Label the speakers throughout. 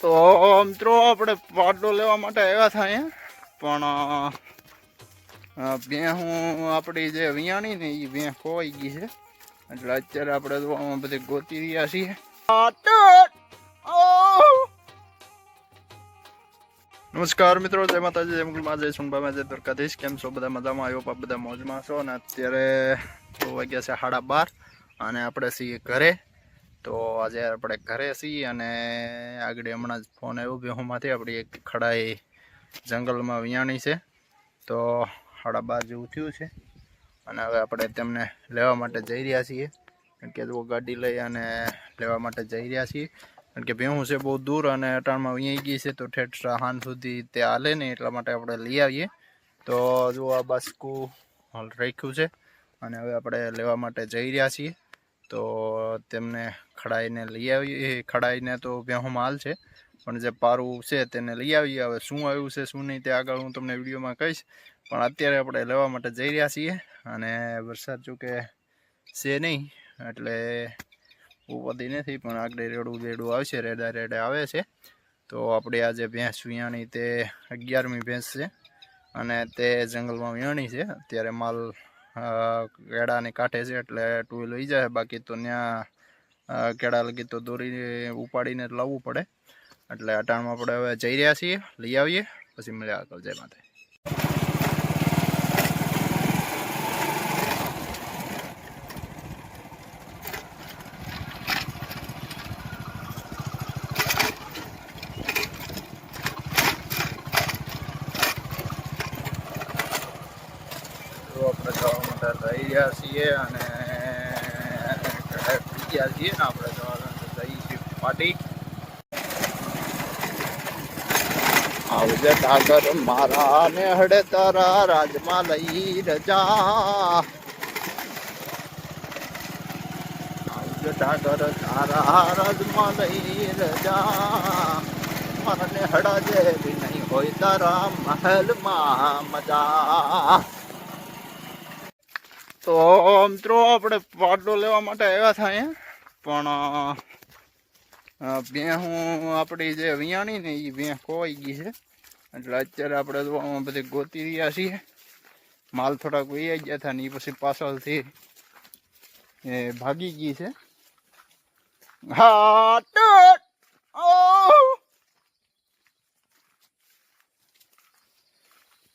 Speaker 1: તો મિત્રો આપણે પાટલો લેવા માટે આવ્યા હતા અહીંયા. પણ ભેહું આપણી જે વિયાણી ને એ ભેં ખોવાઈ ગઈ છે. એટલે અત્યારે આપણે બધી ગોતી રહ્યા છીએ. નમસ્કાર મિત્રો, જય માતાજી, જય મુકુલમાં જય સુનભામાં જય દ્વારકાધીશ. કેમ છો? બધા મજામાં? આવ્યો બધા મોજમાં છો અને અત્યારે તો વાગ્યા છે સાડા બાર અને આપણે છીએ ઘરે. તો આજે આપણે ઘરે છીએ અને આગળ હમણાં જ ફોન આવ્યો બેહુમાંથી આપણી એક ખડાઈ જંગલમાં વિયાણી છે. તો સાડા બાર જેવું થયું છે. અને હવે આપણે તેમને લેવા માટે જઈ રહ્યા છીએ. કારણ કે જો ગાડી લઈ અને લેવા માટે જઈ રહ્યા છીએ. કારણ કે ભેહું છે બહુ દૂર અને અટાણમાં વિયાઈ ગઈ છે તો ઠેઠ હાન સુધી તે હાલે નહીં એટલા માટે આપણે લઈ આવીએ. તો જો આ બાસ્કું રાખ્યું છે. અને હવે આપણે લેવા માટે જઈ રહ્યા છીએ. તો તેમને ખડાઈને લઈ આવીએ ખડાઈને તો ભેહુંમાં હાલ છે, પણ જે પારું છે તેને લઈ આવીએ હવે શું આવ્યું છે, શું નહીં તે આગળ હું તમને વિડીયોમાં કહીશ. પણ અત્યારે આપણે લેવા માટે જઈ રહ્યા છીએ અને વરસાદ જો કે છે નહીં, એટલે ઉપરથી નથી, પણ આગળ રેડું રેડું આવશે, રેડા રેડા આવે છે. તો આપણે આજે ભેંસ વિયાણી તે અગિયારમી ભેંસ છે અને તે જંગલમાં વિયાણી છે. અત્યારે માલ કેળાની કાંઠે છે એટલે ટુ વ્હીલ લઈ જાય. બાકી તો ત્યાં કેળા લગી તો દોરી ઉપાડીને લાવવું પડે. એટલે અટાણમાં આપણે હવે જઈ રહ્યા છીએ. લઈ આવીએ, પછી મળ્યા આગળ. જય માતા આપણે માટે લઈ રહ્યા છીએ અને ગયા છીએ. ને આપણે જવાના જઈ છીએ પાટી. આવજે ડાગર મારા ને હડે તારા રાજમાં લઈ રજા. આવજે ડાગર તારા રાજમાં લઈ રજા. મારા ને હડા બી નહીં હોય તારા મહેલમાં મજા. તો મિત્રો આપણે પાટલો લેવા માટે આવ્યા હતા અહીંયા. પણ બે હું આપણી જે વિયાણી ને એ બે ખોવાઈ ગઈ છે. એટલે અત્યારે આપણે તો બધી ગોતી રહ્યા છીએ. માલ થોડાક વૈયા ગયા હતા ને એ પછી પાછળથી એ ભાગી ગઈ છે. હા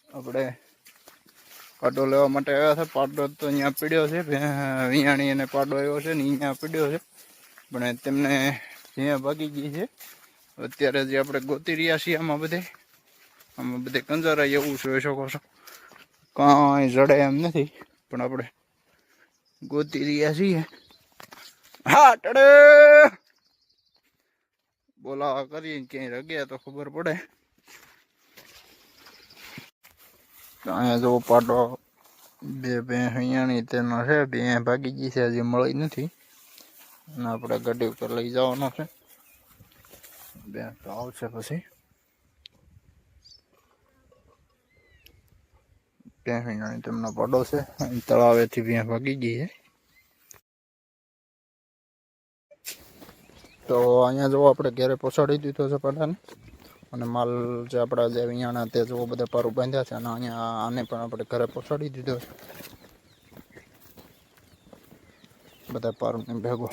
Speaker 1: આપણે પાડો લેવા માટે આવ્યા છે. પાડો તો અહીંયા પીડ્યો છે. વિયાણી અને પાડો આવ્યો છે ને અહીંયા પીડ્યો છે. પણ તેમને અહીંયા ભાગી ગઈ છે. અત્યારે જે આપણે ગોતી રહ્યા છીએ આમાં બધે આમાં બધે કંજારા એવું જોઈ શકો છો. કાંઈ જડે એમ નથી, પણ આપણે ગોતી રહ્યા છીએ. હા, ટડે! બોલાવા કરીએ ક્યાંય રગ્યા તો ખબર પડે તો અહીંયા જો પાટો બે બે અહીંયાની તેનો છે બે ભાગી ગઈ છે, હજી મળી નથી. અને આપણે ગાડી ઉપર લઈ જવાનો છે. બે તો આવશે પછી. બે અહીંયાની તેમનો પાડો છે. તળાવેથી બે ભાગી ગઈ છે. તો અહીંયા જો આપણે ઘરે પહોંચાડી દીધો છે પાડાને. અને માલ જે આપણા જે અહીંયાના તે જો બધા પારું બાંધ્યા છે અને અહીંયા આને પણ આપણે ઘરે પહોંચાડી દીધો છે. બધા પારુંને ભેગો.